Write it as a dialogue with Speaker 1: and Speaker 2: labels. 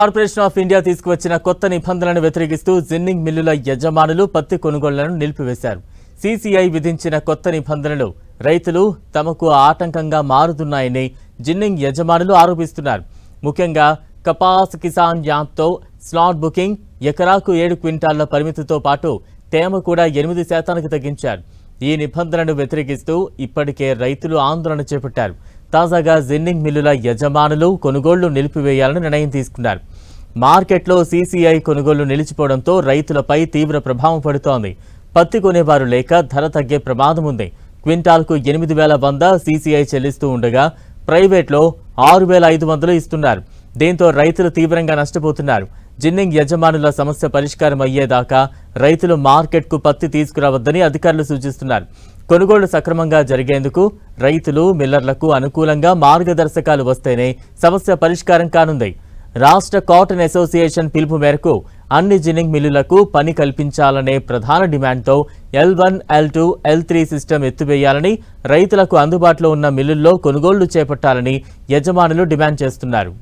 Speaker 1: Corporation of India తీసుకువచ్చిన కొత్త నిబంధనలను వ్యతిరేకిస్తూ జిన్నింగ్ మిల్లుల యజమానులు పత్తి కొనుగోళ్ళను నిలిపివేశారు. సీసీఐ విధించిన కొత్త నిబంధనలు రైతులు తమకు ఆటంకంగా మారుతున్నాయని జిన్నింగ్ యజమానులు ఆరోపిస్తున్నారు. ముఖ్యంగా కపాస్ కిసాన్ యాప్తో స్లాట్ బుకింగ్ ఎకరాకు ఏడు క్వింటాళ్ళ పరిమితితో పాటు తేమ కూడా ఎనిమిది శాతానికి తగ్గించారు. ఈ నిబంధనను వ్యతిరేకిస్తూ ఇప్పటికే రైతులు ఆందోళన చేపట్టారు. తాజాగా జిన్నింగ్ మిల్లుల యజమానులు కొనుగోళ్ళు నిలిపివేయాలని నిర్ణయం తీసుకున్నారు. మార్కెట్లో సీసీఐ కొనుగోలు నిలిచిపోవడంతో రైతులపై తీవ్ర ప్రభావం పడుతోంది. పత్తి కొనేవారు లేక ధర తగ్గే ప్రమాదం ఉంది. క్వింటాల్కు ఎనిమిది వేల వంద సీసీఐ చెల్లిస్తూ ఉండగా ప్రైవేట్లో ఆరు వేల ఐదు వందలు ఇస్తున్నారు. దీంతో రైతులు తీవ్రంగా నష్టపోతున్నారు. జిన్నింగ్ యజమానుల సమస్య పరిష్కారం అయ్యేదాకా రైతులు మార్కెట్కు పత్తి తీసుకురావద్దని అధికారులు సూచిస్తున్నారు. కొనుగోళ్ళు సక్రమంగా జరిగేందుకు రైతులు మిల్లర్లకు అనుకూలంగా మార్గదర్శకాలు వస్తేనే సమస్య పరిష్కారం కానుంది. రాష్ట్ర కాటన్ అసోసియేషన్ పిలుపు మేరకు అన్ని జిన్నింగ్ మిల్లులకు పని కల్పించాలనే ప్రధాన డిమాండ్తో L one L two L three system ఎత్తివేయాలని రైతులకు అందుబాటులో ఉన్న మిల్లుల్లో కొనుగోళ్ళు చేపట్టాలని యజమానులు డిమాండ్ చేస్తున్నారు.